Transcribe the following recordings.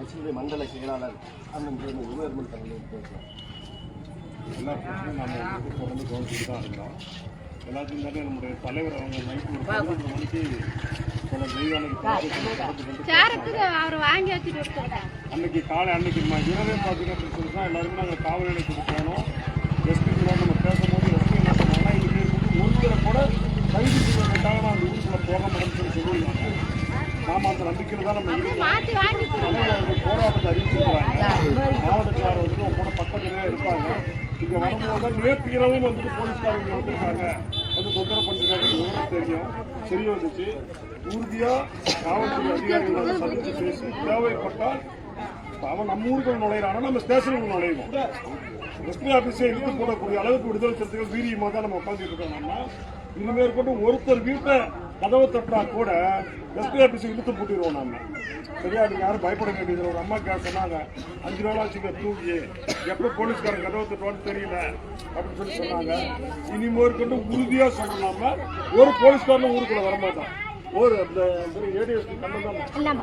கட்சியினுடைய மண்டல செயலாளர் அண்ணன் ஜெயமணி உபயர்மன் தலைமையில் பேசுகிறோம் எல்லா பிரச்சனையும் நம்ம வந்து தொடர்ந்து கவனிச்சுட்டு தான் இருக்கிறோம். எல்லாத்தையும் தானே நம்முடைய தலைவர் அவங்க நைட்டு ஒரு பதினொன்று மணிக்கு சில தெய்வானுக்கு அன்னைக்கு காலை அன்னைக்கு இரவே பார்த்தீங்க அப்படின்னு சொல்லி தான். எல்லாருமே நாங்கள் காவல் நிலையத்துக்கு போனோம். எஸ்பி கூட நம்ம பேசும்போது எஸ்பி என்ன சொன்னாங்கன்னா இன்னைக்கு வந்து ஒருத்தரை கூட கைது செய்ய வேண்டாம் அந்த ஊருக்குள்ள போக மாட்டேன்னு சொல்லி நாம அந்த நம்பிக்கையில் தான் நம்ம போராட்டத்தை அறிவிச்சிருக்கிறாங்க. மாவட்டக்காரர் வந்து உங்க கூட பக்கத்துலேயே இருப்பாங்க. இங்க வரும்போது தான் நேற்று இரவும் வந்துட்டு போலீஸ்காரங்க வந்திருக்காங்க. வந்து தொந்தரவு பண்ணிருக்காங்க. தெரியும். தெரிய வந்துச்சு. உறுதியா காவல்துறை அதிகாரிகளோட பேசி தேவைப்பட்டால் அவன் நம்ம ஊருக்குள்ள நுழையிறானா. நம்ம ஸ்டேஷனுக்கு நுழைவோம் எஸ்பி ஆபீஸை இழுத்து போடக்கூடிய அளவுக்கு விடுதலை சிறுத்தைகள் வீரியமா தான் நம்ம உட்காந்துட்டு இருக்கோம். நம்ம இனிமேல் கொண்டு ஒருத்தர் வீட்டை கதவை தட்டினா கூட எஸ்பி ஆபீஸை இழுத்து பூட்டிடுவோம் நம்ம சரியா? நீங்க யாரும் பயப்பட வேண்டியது ஒரு அம்மா கேட்க சொன்னாங்க. அஞ்சு நாள் ஆச்சுங்க தூங்கி. எப்போ போலீஸ்காரன் கதவை தட்டுவான்னு தெரியல. அப்படின்னு சொல்லி சொன்னாங்க. இனிமேல் கொண்டு உறுதியா சொல்லலாம ஒரு போலீஸ்காரனும் ஊருக்குள்ள வரமாட்டான். ஒரு அந்த ஏடிஎஸ்பி கண்ணன் தான்.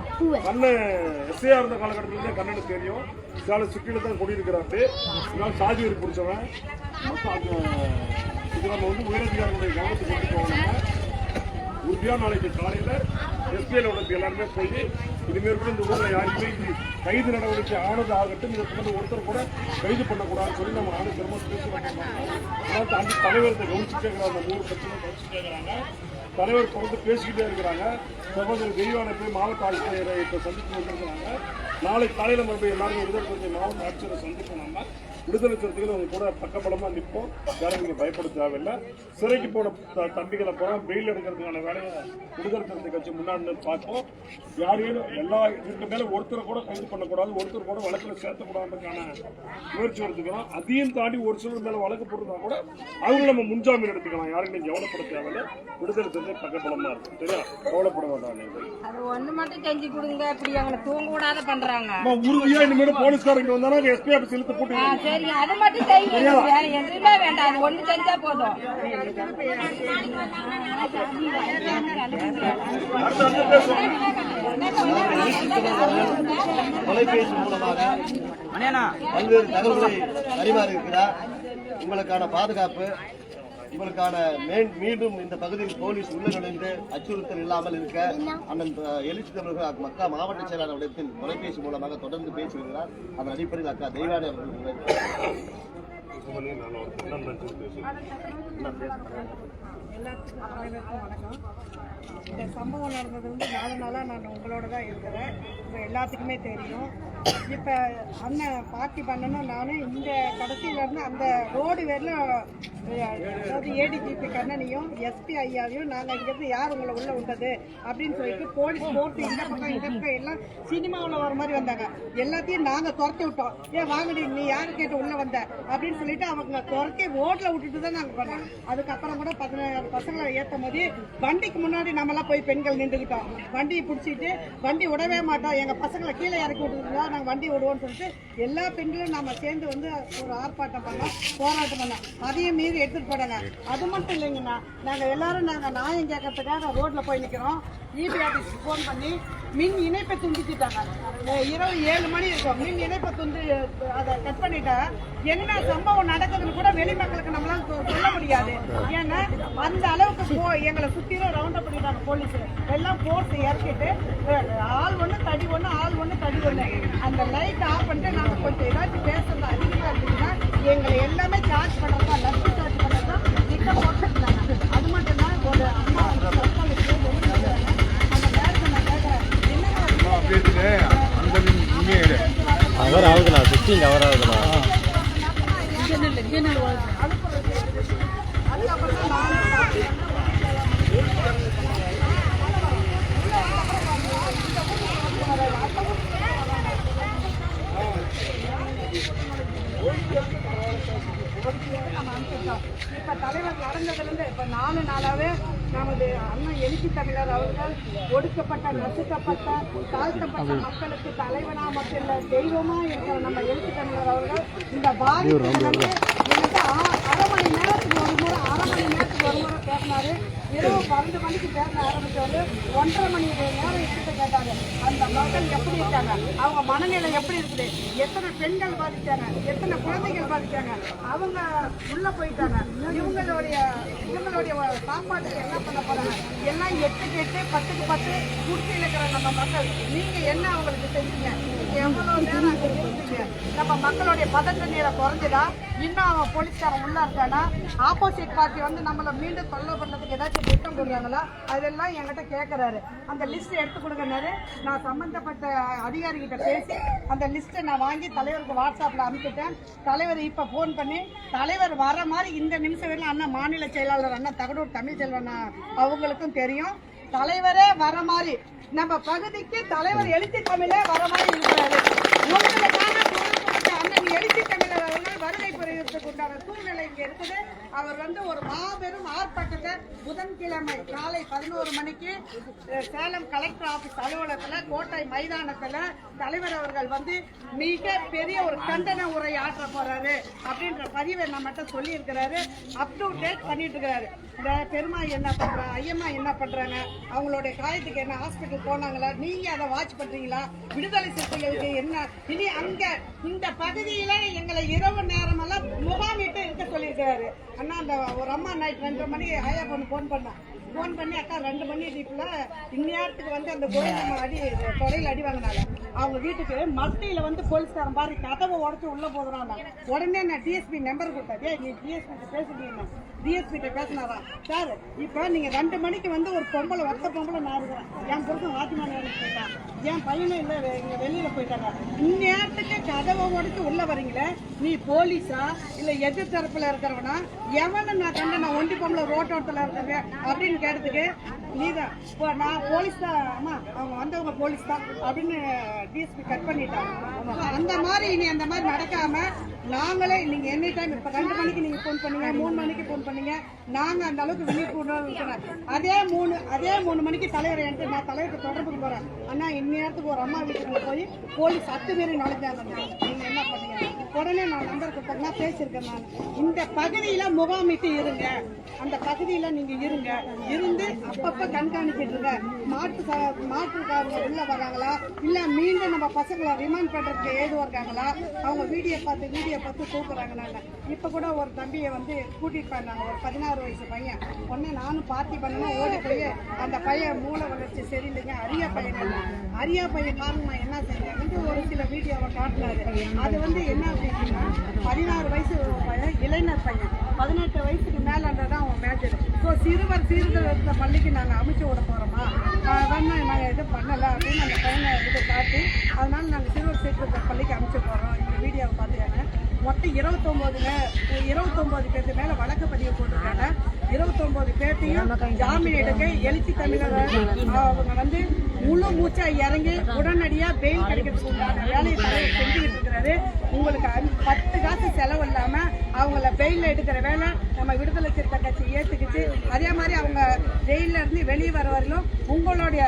கண்ணன் எஸ்ஐயா இருந்த காலகட்டத்திலே கண்ணனுக்கு தெரியும். சில சிக்கில தான் குடியிருக்கிறாரு. இதனால் சாதி வரி பிடிச்சவன். இது நம்ம வந்து உயரதிகாரிகளுடைய கவனத்துக்கு கொண்டு போகணும் உறுதியா நாளைக்கு காலையில எஸ்பிஎல் உடம்பு எல்லாருமே போய் இனிமேல் கூட இந்த ஊரில் யாருமே இது கைது நடவடிக்கை ஆனது ஆகட்டும் இதை வந்து ஒருத்தர் கூட கைது பண்ணக்கூடாதுன்னு சொல்லி நம்ம ஆணையத்திறமா பேசி வைக்கணும் தாண்டி தலைவர் இதை கவனிச்சுட்டே இருக்கிறாங்க அந்த ஊர் பிரச்சனை கவனிச்சுட்டே இருக்கிறாங்க. தலைவர் தொடர்ந்து பேசிக்கிட்டே இருக்கிறாங்க. சகோதரர் தெய்வான போய் மாவட்ட ஆட்சியரை இப்போ சந்தித்து வந்திருக்கிறாங்க நாளைக்கு காலையில் மறுபடியும் எல்லாரும் விடுதலை சிறுத்தை மாவட்ட ஆட்சியரை சந்திப்போம் நம்ம. விடுதலை சிறுத்தைகள் அவங்க கூட பக்கபலமாக நிற்போம். யாரும் நீங்கள் பயப்பட தேவையில்லை. சிறைக்கு போன தம்பிகளை போகிறோம் பெயில் எடுக்கிறதுக்கான வேலையை விடுதலை சிறுத்தை கட்சி முன்னாடி பார்ப்போம் யாரையும் எல்லா இதுக்கு மேலே ஒருத்தரை கூட கைது பண்ணக்கூடாது. ஒருத்தர் கூட வழக்கில் சேர்த்தக்கூடாதுக்கான முயற்சி எடுத்துக்கலாம் அதையும் தாண்டி ஒரு சிலர் மேலே வழக்கு போட்டுருந்தா கூட அவங்க நம்ம முன்ஜாமீன் எடுத்துக்கலாம். யாரும் நீங்கள் கவலைப்பட தேவையில்லை. விடுதலை சிறுத்தை பக்கபலமாக இருக்கும் சரியா? கவலைப்பட வேண்டாம் அது ஒண்ணு மட்டும் செஞ்சு கொடுங்க. இப்படி அவங்களை தூங்க விடாத பண்றாங்க. உறுதியா இனிமேல் போலீஸ்காரங்க வந்தாலும் எஸ்பி ஆபீஸ் இழுத்து போட்டு சரி அது மட்டும் செய்யுங்க வேற எதுவுமே வேண்டாம். அது ஒண்ணு செஞ்சா போதும். தொலைபேசி மூலமாக பல்வேறு தகவல்களை பரிமாறி இருக்கிறார். உங்களுக்கான பாதுகாப்பு உங்களுக்கான மீண்டும் இந்த பகுதியில் போலீஸ் உள்ள நுழைந்து அச்சுறுத்தல் இல்லாமல் இருக்க அண்ணன் எழுச்சி தமிழர்கள் மக்கா மாவட்ட செயலாளர் இடத்தில் தொலைபேசி மூலமாக தொடர்ந்து பேசி வருகிறார் அதன் அடிப்படையில் அக்கா தெய்வானி அவர்கள் எல்லாத்துக்கும் அனைவருக்கும் வணக்கம் இந்த சம்பவம் நடந்தது வந்து நாலு நாளாக நான் உங்களோட தான் இருக்கிறேன். இப்போ எல்லாத்துக்குமே தெரியும். இப்போ அண்ணன் பார்ட்டி பண்ணணும் நானும் இந்த கடைசியிலேருந்து அந்த ரோடு வரலும் அதாவது ஏடிஜிபி கண்ணனையும் எஸ்பி ஐயாவையும் நாங்கள் இங்கேருந்து யார் உங்களை உள்ளே விட்டது அப்படின்னு சொல்லிட்டு போலீஸ் போட்டு இந்த பக்கம் இந்த பக்கம் எல்லாம் சினிமாவில் வர மாதிரி வந்தாங்க. எல்லாத்தையும் நாங்கள் துரத்தி விட்டோம். ஏன் வாங்கடி நீ யார் கேட்டு உள்ளே வந்த? அப்படின்னு சொல்லிட்டு அவங்க துரத்தி ரோட்டில் விட்டுட்டு தான் நாங்கள் பண்ணோம் அதுக்கப்புறம் கூட பதினேழு பசங்களை ஏற்றும் போது வண்டிக்கு முன்னாடி நம்மளாம் போய் பெண்கள் நின்றுக்கிட்டோம். வண்டியை பிடிச்சிட்டு வண்டி விடவே மாட்டோம். எங்கள் பசங்களை கீழே இறக்கி விட்டுருந்தோம் நாங்கள் வண்டி விடுவோம்னு சொல்லிட்டு எல்லா பெண்களும் நம்ம சேர்ந்து வந்து ஒரு ஆர்ப்பாட்டம் பண்ணோம் போராட்டம் பண்ணோம். அதையும் மீறி எடுத்துகிட்டு போனாங்க. அது மட்டும் இல்லைங்கண்ணா நாங்கள் எல்லாரும் நாங்கள் நியாயம் கேட்கறதுக்காக ரோட்டில் போய் நிற்கிறோம் இபி ஆஃபீஸ்க்கு ஃபோன் பண்ணி மின் இணைப்பை துண்டிச்சிட்டாங்க. இரவு ஏழு மணி இருக்கும். மின் இணைப்பை துண்டு அதை கட் பண்ணிட்டா என்ன சம்பவம் நடக்குதுன்னு கூட வெளி மக்களுக்கு சொல்ல முடியாது. ஏன்னா அந்த அளவுக்கு போ எங்களை சுற்றிலும் ரவுண்ட் அப் பண்ணிட்டாங்க போலீஸ் எல்லாம் போட்டு இறக்கிட்டு ஆள் ஒன்று தடி ஒன்று ஆள் ஒன்று தடி ஒன்று அந்த லைட் ஆஃப் பண்ணிட்டு நாங்கள் கொஞ்சம் ஏதாச்சும் பேசுறது அதிகமாக இருந்துச்சுன்னா எங்களை எல்லாமே சார்ஜ் பண்ணுறதா லட்சம் சார்ஜ் பண்ணுறதா நிக்க போட்டுருந்தாங்க அது மட்டும் தான் ஒரு அம்மா அவர் ஆகுதுண்ணா சிக்ஸ்டீன் அவர் ஆகுதுண்ணா இப்போ தலைவர் நடந்ததுலேருந்து இப்போ நாலு நாளாவே நமது அண்ணன் எழுச்சி தமிழர் அவர்கள் ஒடுக்கப்பட்ட நசுக்கப்பட்ட தாழ்த்தப்பட்ட மக்களுக்கு தலைவனாக மட்டும் இல்லை தெய்வமா இருக்கிற நம்ம எழுச்சி தமிழர் அவர்கள் இந்த பாதிப்பு அரை மணி நேரத்துக்கு ஒரு முறை அரை மணி நேரம் ஒரு பேசினாரு. இரவு பன்னெண்டு மணிக்கு பேச ஆரம்பிச்சவரு ஒன்றரை மணி நேரம் கிட்ட கேட்டாரு. அந்த மக்கள் எப்படி இருக்காங்க? அவங்க மனநிலை எப்படி இருக்குது? எத்தனை பெண்கள் பாதிச்சாங்க? எத்தனை குழந்தைகள் பாதிச்சாங்க? அவங்க உள்ள போயிட்டாங்க. இவங்களுடைய இவங்களுடைய சாப்பாட்டுக்கு என்ன பண்ண போறாங்க? எல்லாம் எட்டுக்கு எட்டு பத்துக்கு பத்து குடிச்சு இருக்கிற நம்ம மக்கள். நீங்க என்ன அவங்களுக்கு செஞ்சீங்க? எவ்வளவு நேரம் நம்ம மக்களுடைய பதட்ட நீரை குறைஞ்சதா? இன்னும் அவன் போலீஸ்காரன் உள்ள இருக்கானா? ஆப்போசிட் பார்ட்டி வந்து நம்மளை மீண்டும் தொல்லை பண்ணதுக்கு ஏதாச்சும் திட்டம் கொடுக்குறாங்களா அதெல்லாம் என்கிட்ட கேட்கறாரு அந்த லிஸ்ட் எடுத்து கொடுங்கனாரு நான் சம்பந்தப்பட்ட அதிகாரிகிட்ட பேசி அந்த லிஸ்ட்டை நான் வாங்கி தலைவருக்கு வாட்ஸ்அப்பில் அனுப்பிட்டேன். தலைவர் இப்போ ஃபோன் பண்ணி தலைவர் வர மாதிரி இந்த நிமிஷம் வரையும் அண்ணா மாநில செயலாளர் அண்ணா தகடூர் தமிழ் செல்வன் அவங்களுக்கும் தெரியும். தலைவரே வர மாதிரி நம்ம பகுதிக்கு தலைவர் எழுத்து தமிழே வர மாதிரி இருக்கிறாரு. உங்களுக்காக கொடுக்கப்பட்ட அண்ணன் எழுச்சி தமிழர் வருகை புரிவதற்கு உண்டான சூழ்நிலை இங்க இருக்குது. அவர் வந்து ஒரு மாபெரும் ஆர்ப்பாட்டத்தை புதன்கிழமை காலை பதினோரு மணிக்கு சேலம் கலெக்டர் ஆபீஸ் அலுவலகத்துல கோட்டை மைதானத்துல தலைவர் அவர்கள் வந்து மிக பெரிய ஒரு கண்டன உரை ஆற்ற போறாரு அப்படின்ற பதிவை நம்மகிட்ட சொல்லி இருக்கிறாரு அப் டு டேட் பண்ணிட்டு இருக்கிறாரு இந்த பெருமா என்ன பண்றாங்க ஐயம்மா என்ன பண்றாங்க அவங்களுடைய காயத்துக்கு என்ன ஹாஸ்பிட்டல் போனாங்களா நீங்க அதை வாட்ச் பண்றீங்களா விடுதலை சிறுத்தைகளுக்கு என்ன? இனி அங்க இந்த பகுதியில எங்களை இரவு நேரமெல்லாம் முகாமிட்டு இருக்க சொல்லியிருக்காரு அண்ணா அந்த ஒரு அம்மா நைட் ரெண்டரை மணிக்கு ஐயா பொண்ணு ஃபோன் பண்ணான் ஃபோன் பண்ணி அக்கா ரெண்டு மணி டீப்ல இந்நேரத்துக்கு வந்து அந்த கோயிலம்மா அடி தொடையில் அடி வாங்கினாங்க. அவங்க வீட்டுக்கு மத்தியில வந்து போலீஸ்காரன் பாரு கதவை உடச்சு உள்ள போகிறாங்க உடனே நான் டிஎஸ்பி நம்பர் கொடுத்தேன். நீ டிஎஸ்பி பேசுறீங்க பிஎஸ்பிட்ட பேசினாரா? சார் இப்போ நீங்கள் ரெண்டு மணிக்கு வந்து ஒரு பொம்பளை ஒத்த பொம்பளை நான் இருக்கிறேன் என் பொருத்தம் வாத்திமான் வேலைக்கு போயிட்டான். என் பையனும் இல்லை இங்கே வெளியில் போயிட்டாங்க. இந்நேரத்துக்கு கதவை உடச்சு உள்ளே வரீங்களே? நீ போலீஸா? இல்லை எதிர் தரப்பில் இருக்கிறவனா? எவனை நான் கண்ட நான் ஒண்டி பொம்பளை ரோட்டோரத்துல இருக்கிறேன் அப்படின்னு கேட்டதுக்கு நீதான். இப்போ நான் போலீஸ் தான் அம்மா அவங்க வந்தவங்க போலீஸ் தான் அப்படின்னு டிஎஸ்பி கட் பண்ணிட்டாங்க. அந்த மாதிரி இனி அந்த மாதிரி நடக்காம நாங்களே நீங்க எனி டைம் இப்ப ரெண்டு மணிக்கு நீங்க ஃபோன் பண்ணீங்க மூணு மணிக்கு ஃபோன் பண்ணீங்க நாங்க அந்த அளவுக்கு விழிப்புணர்வு அதே மூணு அதே மூணு மணிக்கு தலைவர் எனக்கு நான் தலைவருக்கு தொடர்புக்கு போறேன். ஆனா இந்நேரத்துக்கு ஒரு அம்மா வீட்டுக்குள்ள போய் போலீஸ் அத்துமீறி நுழைஞ்சாங்க நீங்க என்ன பண்ணீங்க? உடனே நான் நம்பர் கொடுத்தா பேசியிருக்கேன் நான். இந்த பகுதியில முகாமிட்டு இருங்க. அந்த பகுதியில நீங்க இருங்க. இருந்து அப்பப்ப கண்காணிச்சிட்டு இருக்க. மாட்டு ச- மாட்டுக்காரங்க உள்ள வராங்களா? இல்ல மீண்டும் நம்ம பசங்களை ரிமைண்ட் பண்றதுக்கு ஏதுவா இருக்காங்களா? அவங்க வீடியோ பார்த்து வீடியோ பார்த்து தூக்குறாங்களா இப்ப கூட ஒரு தம்பியை வந்து கூட்டிட்டு போயிருந்தாங்க. ஒரு பதினாறு வயசு பையன். ஒன்னு நானும் பார்ட்டி பண்ணணும் ஓடி போய் அந்த பையன் மூளை வளர்ச்சி சரியில்லைங்க. அரியா பையன் அரியா பையன் காரணமா என்ன செஞ்சாங்கன்னு ஒரு சில வீடியோவை காட்டினாரு. அது வந்து என்ன அப்படின்னா பதினாறு வயசு ஒரு பையன் இளைஞர் பையன். பதினெட்டு வயசுக்கு மேலன்றதான் அவங்க மேஜர் ஸோ சிறுவர் சீர்திருத்த பள்ளிக்கு நாங்கள் அமைச்சு விட போகிறோமா அதனால் நாங்கள் எதுவும் பண்ணலை அப்படின்னு அந்த பையனை இது காட்டி அதனால் நாங்கள் சிறுவர் சீர்திருத்த பள்ளிக்கு அமைச்சு போகிறோம் இந்த வீடியோவை பார்த்தீங்கன்னா மொத்தம் இருபத்தொம்போதுல இருபத்தொம்போது பேருக்கு மேலே வழக்கு பதிவு போட்டிருக்காங்க. இருபத்தொம்போது பேர்த்தையும் ஜாமீன் எடுக்க எழுச்சி தமிழர் அவங்க வந்து முழு மூச்சா இறங்கி உடனடியாக பெயில் கிடைக்கிறதுக்கு உண்டான வேலையை தலைவர் செஞ்சுக்கிட்டு இருக்கிறாரு. உங்களுக்கு அஞ்சு- பத்து காசு செலவு இல்லாமல் அவங்கள பெயில எடுக்கிற வேலை நம்ம விடுதலை சிறுத்தை கட்சி ஏற்றுக்கிச்சு அதே மாதிரி அவங்க ஜெயில இருந்து வெளியே வர வரையிலும் உங்களுடைய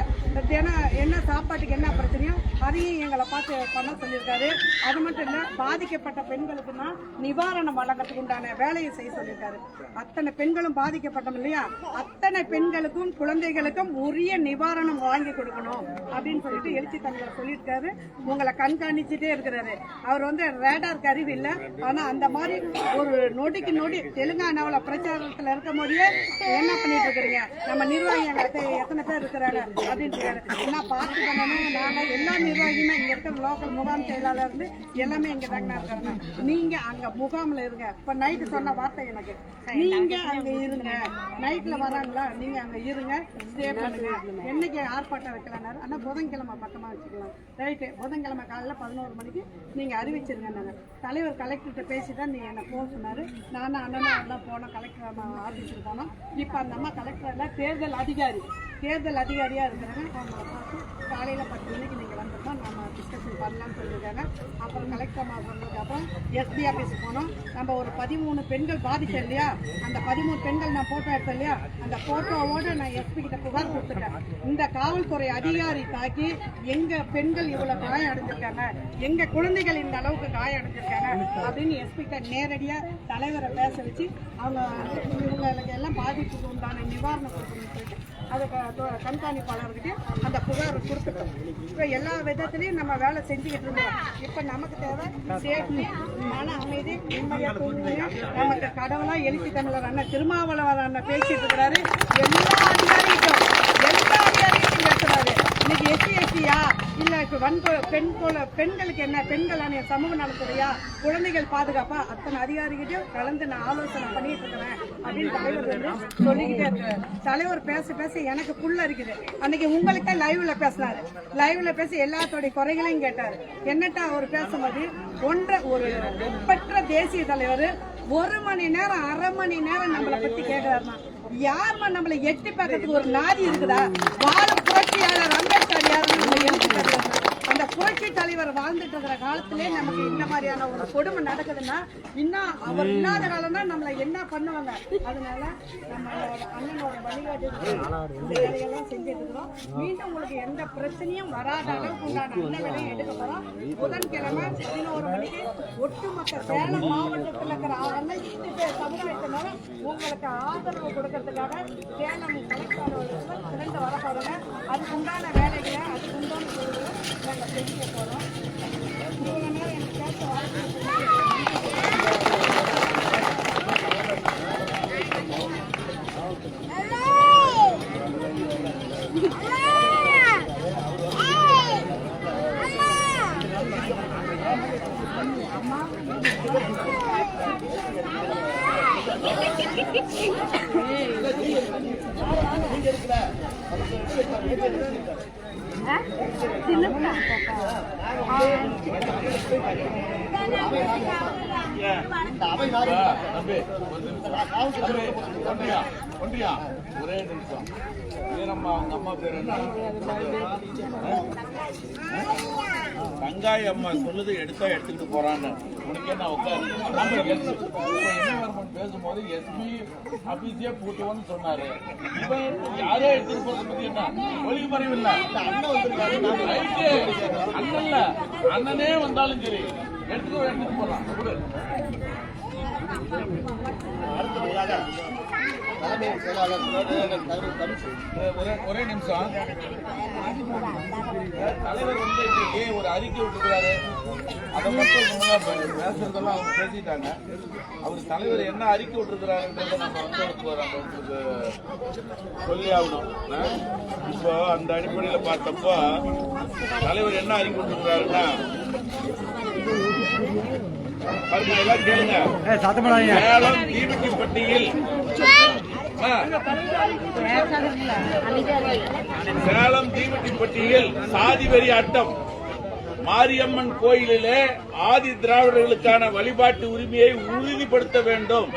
தினம் என்ன சாப்பாட்டுக்கு என்ன பிரச்சனையோ அதையும் எங்களை பார்த்து பண்ண சொல்லியிருக்காரு. அது மட்டும் இல்லை பாதிக்கப்பட்ட பெண்களுக்குன்னா நிவாரணம் வழங்கறதுக்கு உண்டான வேலையை செய்ய சொல்லியிருக்காரு. அத்தனை பெண்களும் பாதிக்கப்பட்டோம் இல்லையா? அத்தனை பெண்களுக்கும் குழந்தைகளுக்கும் உரிய நிவாரணம் வாங்கி கொடுக்கணும் அப்படின்னு சொல்லிட்டு எழுச்சி தலைவர் சொல்லியிருக்காரு. உங்களை கண்காணிச்சுட்டே இருக்கிறாரு. அவர் வந்து ரேடார் கருவி இல்லை. ஆனால் அந்த மாதிரி ஒரு நோட்டிக்கு நொடி தெலுங்கானாவில் பிரச்சாரத்தில் இருக்கும் போதே என்ன பண்ணிட்டு இருக்கிறீங்க? நம்ம நிர்வாகிகள் எத்தனை பேர் இருக்கிறாங்க அப்படின்னு நான் பார்த்து பண்ணணும். நாங்க எல்லா நிர்வாகியுமே இங்கே இருக்கிற லோக்கல் முகாம் செயலாளர் இருந்து எல்லாமே இங்கே தாங்க இருக்காங்க. நீங்கள் அங்கே முகாமில் இருங்க. இப்போ நைட்டு சொன்ன வார்த்தை எனக்கு. நீங்கள் அங்கே இருங்க. நைட்ல வராங்களா? நீங்க அங்க இருங்க ஸ்டே பண்ணுங்க. என்னைக்கு ஆர்ப்பாட்டம் வைக்கலாம்னாரு? ஆனா புதன்கிழமை பக்கமா வச்சுக்கலாம். ரைட்டு புதன்கிழமை காலையில பதினோரு மணிக்கு நீங்க அறிவிச்சிருங்க தலைவர் கலெக்டர்கிட்ட பேசி தான் நீ என்ன போக சொன்னாரு. நானும் அண்ணனும் எல்லாம் போனோம் கலெக்டர் ஆபீஸுக்கு போனோம். இப்ப அந்த அம்மா கலெக்டர் தேர்தல் அதிகாரி. தேர்தல் அதிகாரியாக இருக்கிறாங்க காலையில் பத்து மணிக்கு நீங்கள் வந்தப்போ நம்ம டிஸ்கஷன் வரலாம்னு சொல்லியிருக்காங்க. அப்புறம் கலெக்டர் அம்மா அப்புறம் எஸ்பி ஆஃபீஸ் போனோம். நம்ம ஒரு பதிமூணு பெண்கள் பாதிச்சோம் இல்லையா? அந்த பதிமூணு பெண்கள் நான் ஃபோட்டோ எடுத்தேன் இல்லையா? அந்த ஃபோட்டோவோடு நான் எஸ்பி கிட்ட புகார் கொடுத்துட்டேன். இந்த காவல்துறை அதிகாரி தாக்கி எங்கள் பெண்கள் இவ்வளோ காயம் அடைஞ்சிருக்காங்க எங்கள் குழந்தைகள் இந்த அளவுக்கு காயம் அடைஞ்சிருக்காங்க அப்படின்னு எஸ்பி கிட்ட நேரடியாக தலைவரை பேச வச்சு அவங்க இவங்களுக்கு எல்லாம் பாதிப்புக்கு உண்டான நிவாரணம் கொடுக்கணும்னு சொல்லிட்டு அதுக்கு கண்காணிப்பாளர்கிட்ட அந்த புகார் கொடுத்துட்டோம். இப்போ எல்லா விதத்துலையும் நம்ம வேலை செஞ்சுக்கிட்டு இருந்தோம். இப்போ நமக்கு தேவை சேஃப்டி மன அமைதி நிம்மதியாக தூங்குவோம் நமக்கு கடவுளாக எழுச்சி தமிழர் அண்ணன் திருமாவளவர் அண்ணன் பேசிட்டு இருக்கிறாரு. எல்லா இன்னைக்கு எஸ்சி எஸ்சியா இல்ல இப்ப வன்கொ பெண் போல பெண்களுக்கு என்ன? பெண்கள் அணைய சமூக நலத்துறையா? குழந்தைகள் பாதுகாப்பா? அத்தனை அதிகாரிகிட்டையும் கலந்து நான் ஆலோசனை பண்ணிட்டு இருக்கிறேன் அப்படின்னு தலைவர் வந்து சொல்லிக்கிட்டே இருக்காரு. தலைவர் பேச பேச எனக்கு புள்ள இருக்குது அன்னைக்கு உங்கள்கிட்ட லைவ்ல பேசினாரு. லைவ்ல பேசி எல்லாத்தோடைய குறைகளையும் கேட்டாரு. என்னட்டா அவர் பேசும்போது ஒன்றை ஒரு ஒப்பற்ற தேசிய தலைவர் ஒரு மணி நேரம் அரை மணி நேரம் நம்மளை பத்தி கேட்கிறாருமா யாருமா நம்மளை எட்டி பார்க்கறதுக்கு ஒரு நாதி இருக்குதா? வாழும் புரட்சியாளர் அம்பேத்கர் யாருன்னு நம்ம எழுதி அந்த புரட்சி தலைவர் வாழ்ந்துட்டு இருக்கிற காலத்திலே நமக்கு இந்த மாதிரியான ஒரு கொடுமை நடக்குதுன்னா இன்னும் அவர் இல்லாத காலம் தான் நம்மளை என்ன பண்ணுவாங்க? அதனால நம்மளோட அண்ணனோட வழிகாட்டு இந்த வேலையெல்லாம் செஞ்சுட்டு இருக்கிறோம். மீண்டும் உங்களுக்கு எந்த பிரச்சனையும் வராத அளவுக்கு உண்டான அண்ணன் வேலையை எடுக்க போறோம். புதன்கிழமை பதினோரு மணிக்கு ஒட்டுமொத்த சேலம் மாவட்டத்தில் இருக்கிற அனைத்து பேர் சமுதாயத்தினால உங்களுக்கு ஆதரவு கொடுக்கறதுக்காக சேலம் கலெக்டர் திரண்டு வர போறோங்க அதுக்கு உண்டான வேலைகளை அதுக்கு உண்டான பொருள்களை நாங்கள் செஞ்சுக்க போறோம் இவ்வளோ நேரம் எனக்கு பேச வாய்ப்பு இந்த அவை நாடு காவல்துறை ஒன்றியா ஒன்றியா ஒரே நிமிஷம் வீரம்மா அவங்க அம்மா பேர் என்ன தங்காய் அம்மா சொல்லுது எடுத்தா எடுத்துக்கிட்டு போறான்னு உனக்கு என்ன உட்காரு நம்ம எஸ் இப்போ என்ன பேசும்போது எஸ்பி ஆபீஸே பூட்டுவோன்னு சொன்னாரு இவன் யாரோ எடுத்துட்டு போறது பத்தி என்ன ஒளிமறைவு இல்ல அண்ணன் வந்திருக்காரு நான் ரைட்டு அண்ணன்ல அண்ணனே வந்தாலும் சரி எடுத்துக்கோ எடுத்துட்டு போலாம் விடு அடுத்ததாக தலைமை செயலாளர் தலைவர் கமிஷன் ஒரே நிமிஷம். தலைவர் வந்து இன்னைக்கு ஒரு அறிக்கை விட்டுருக்காரு அதை மட்டும் பேசுறதெல்லாம் அவங்க பேசிட்டாங்க. அவர் தலைவர் என்ன அறிக்கை விட்டுருக்கிறாருன்றத நம்ம வந்து சொல்லி ஆகணும். இப்போ அந்த அடிப்படையில் பார்த்தப்போ தலைவர் என்ன அறிக்கை விட்டுருக்கிறாருன்னா சேலம் தீவிட்டிப்பட்டியில் சேலம் தீவட்டிப்பட்டியில் சாதி வெறி ஆட்டம் மாரியம்மன் கோயிலிலே ஆதி திராவிடர்களுக்கான வழிபாட்டு உரிமையை உறுதிப்படுத்த வேண்டும்.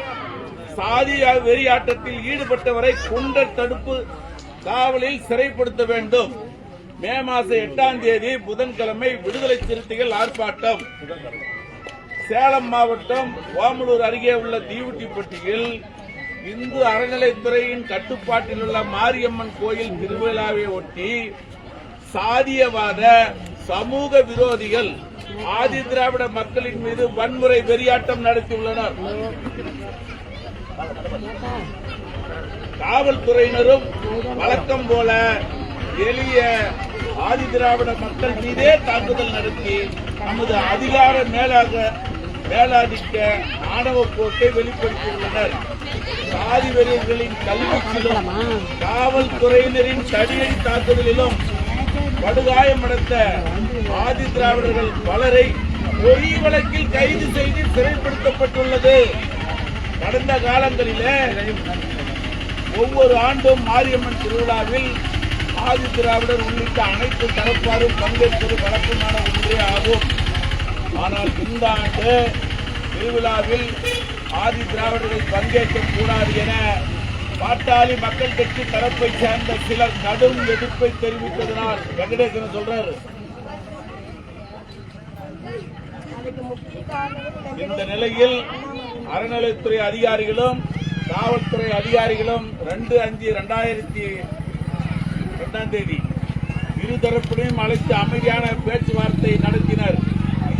சாதி வெறி ஆட்டத்தில் ஈடுபட்டவரை குண்டர் தடுப்பு காவலில் சிறைப்படுத்த வேண்டும். மே மாசம் எட்டாம் தேதி புதன்கிழமை விடுதலை சிறுத்தைகள் ஆர்ப்பாட்டம். சேலம் மாவட்டம் ஓமலூர் அருகே உள்ள தீவுட்டிப்பட்டியில் இந்து அறநிலைத்துறையின் கட்டுப்பாட்டில் உள்ள மாரியம்மன் கோயில் திருவிழாவை ஒட்டி சாதியவாத சமூக விரோதிகள் ஆதி திராவிட மக்களின் மீது வன்முறை வெறியாட்டம் நடத்தியுள்ளனர். காவல்துறையினரும் வழக்கம் போல எளிய ஆதி திராவிட மக்கள் மீதே தாக்குதல் நடத்தி நமது அதிகார மேலாக வேளாதிக்க ஆணவ போக்கை வெளிப்படுத்தியுள்ளனர். சாதி வெறியர்களின் கல்வியிலும் காவல்துறையினரின் தடியடி தாக்குதலிலும் படுகாயமடைந்த ஆதி திராவிடர்கள் பலரை பொய் வழக்கில் கைது செய்து சிறைப்படுத்தப்பட்டுள்ளது. கடந்த காலங்களிலே ஒவ்வொரு ஆண்டும் மாரியம்மன் திருவிழாவில் ஆதி திராவிடர் உள்ளிட்ட அனைத்து தரப்பாரும் பங்கேற்பது வழக்கமான ஒன்றே ஆகும். ஆனால் இந்த ஆண்டு திருவிழாவில் ஆதி திராவிடர்கள் பங்கேற்க கூடாது என பாட்டாளி மக்கள் கட்சி தரப்பை சேர்ந்த சிலர் கடும் எதிர்ப்பை தெரிவித்ததனால் வெங்கடேசன் சொல்றாரு. இந்த நிலையில் அறநிலைத்துறை அதிகாரிகளும் காவல்துறை அதிகாரிகளும் ரெண்டு அஞ்சு ரெண்டாயிரத்தி ரெண்டாம் தேதி இருதரப்பிலையும் அழைத்து அமைதியான பேச்சுவார்த்தை நடத்தினர்.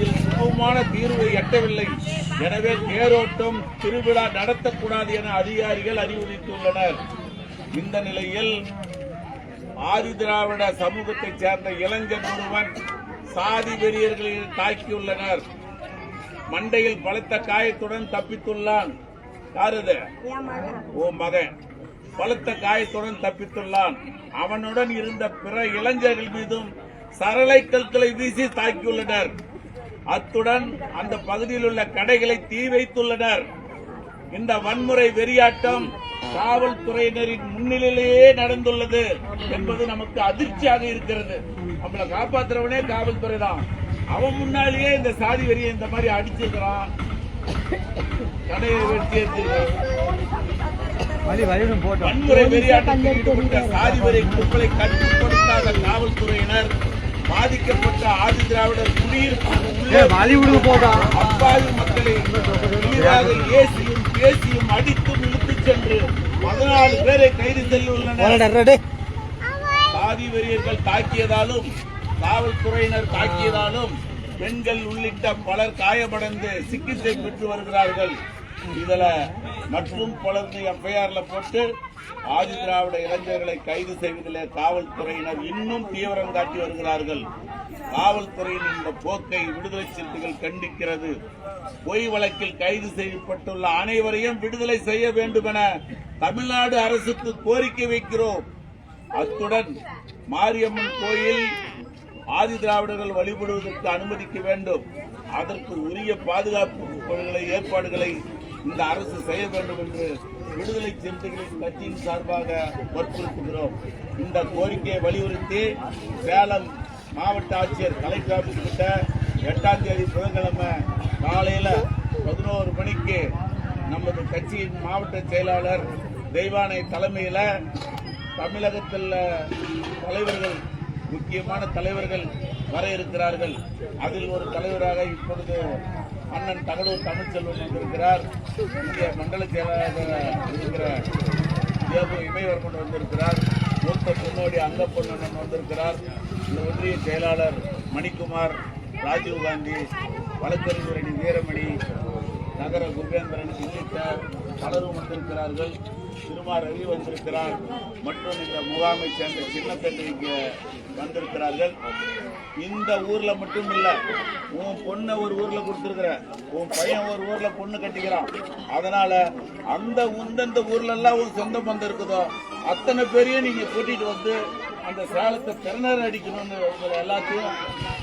இதில் சுமூகமான தீர்வு எட்டவில்லை. எனவே தேரோட்டம் திருவிழா நடத்தக்கூடாது என அதிகாரிகள் அறிவுறுத்தியுள்ளனர். இந்த நிலையில் ஆதிதிராவிட சமூகத்தைச் சேர்ந்த இளைஞர் ஒருவன் சாதி வெறியர்களில் தாக்கியுள்ளனர். மண்டையில் பலத்த காயத்துடன் தப்பித்துள்ளான். யாரது ஓ மகன். பலத்த காயத்துடன் தப்பித்துள்ளான். அவனுடன் இருந்த பிற இளைஞர்கள் மீதும் சரளை கற்களை வீசி தாக்கியுள்ளனர். அத்துடன் அந்த பகுதியில் உள்ள கடைகளை தீ வைத்துள்ளனர். இந்த வன்முறை வெறியாட்டம் காவல்துறையினரின் முன்னிலையிலேயே நடந்துள்ளது என்பது நமக்கு அதிர்ச்சியாக இருக்கிறது. நம்மளை காப்பாத்துறவனே காவல்துறை தான் அவன் முன்னாலேயே இந்த சாதி வெறியை இந்த மாதிரி அடிச்சிருக்கிறான். கடையை வெட்டி வன்முறை வெறியாட்டத்தில் ஈடுபட்ட சாதி வெறி குழுக்களை கட்டுப்படுத்தாத காவல்துறையினர் பாதிக்கப்பட்ட ஆதி திராவிடர் குடியிருப்புக்கு உள்ளே அப்பாவி மக்களை எளிதாக ஏசியும் பேசியும் அடித்தும் இழுத்துச் சென்று பதினாலு பேரை கைது செய்துள்ளனர். சாதி வெறியர்கள் தாக்கியதாலும் காவல்துறையினர் தாக்கியதாலும் பெண்கள் உள்ளிட்ட பலர் காயமடைந்து சிகிச்சை பெற்று வருகிறார்கள். இதுல மற்றும் பலர் எஃப்ஐஆர்ல போட்டு ஆதி திராவிட இளைஞர்களை கைது செய்வதிலே காவல்துறையினர் இன்னும் தீவிரம் காட்டி வருகிறார்கள். காவல்துறையின் இந்த போக்கை விடுதலை சிறுத்தைகள் கண்டிக்கிறது. பொய் வழக்கில் கைது செய்யப்பட்டுள்ள அனைவரையும் விடுதலை செய்ய வேண்டும் என தமிழ்நாடு அரசுக்கு கோரிக்கை வைக்கிறோம். அத்துடன் மாரியம்மன் கோயில் ஆதி திராவிடர்கள் வழிபடுவதற்கு அனுமதிக்க வேண்டும். அதற்கு உரிய பாதுகாப்பு ஏற்பாடுகளை இந்த அரசு செய்ய வேண்டும் என்று விடுதலை சிறுத்தைகளின் கட்சியின் சார்பாக வற்புறுத்துகிறோம். இந்த கோரிக்கையை வலியுறுத்தி சேலம் மாவட்ட ஆட்சியர் கலெக்டர் ஆபீஸ் கிட்ட எட்டாம் தேதி புதன்கிழமை காலையில் பதினோரு மணிக்கு நமது கட்சியின் மாவட்ட செயலாளர் தெய்வானை தலைமையில் தமிழகத்தில் தலைவர்கள் முக்கியமான தலைவர்கள் வர இருக்கிறார்கள். அதில் ஒரு தலைவராக இப்பொழுது அண்ணன் தகடூர் தமிழ்ச்செல்வன் வந்திருக்கிறார். இங்கே மண்டல செயலாளராக இருக்கிற தேபு இமயவர்மன் வந்திருக்கிறார். மூத்த முன்னோடி அங்க பொன்னன் வந்திருக்கிறார். இந்த ஒன்றிய செயலாளர் மணிக்குமார் ராஜீவ்காந்தி வழக்கறிஞர் அணி வீரமணி நகர குபேந்திரன் உள்ளிட்ட பலரும் வந்திருக்கிறார்கள். திருமா ரவி வந்திருக்கிறார். மற்றும் இந்த முகாமை சேர்ந்த சின்னப்பெண்ணை இங்கே வந்திருக்கிறார்கள். இந்த ஊர்ல மட்டும் இல்ல உன் பொண்ணை ஒரு ஊர்ல கொடுத்துருக்குற உன் பையன் ஒரு ஊர்ல பொண்ணு கட்டிக்கிறான். அதனால அந்த உந்தந்த ஊர்ல எல்லாம் ஒரு சொந்த பந்தம் இருக்குதோ அத்தனை பேரையும் நீங்க கூட்டிட்டு வந்து அந்த சேலத்தை திறனர் அடிக்கணும்னு உங்களை எல்லாத்தையும்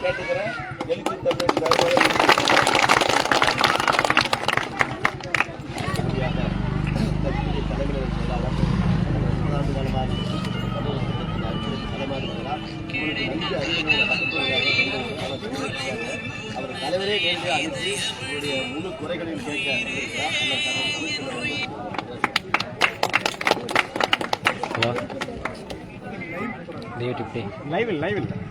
கேட்டுக்கிறேன். எழுச்சி தமிழ் ఫిఫ్టీ లైవ్ లైవ్.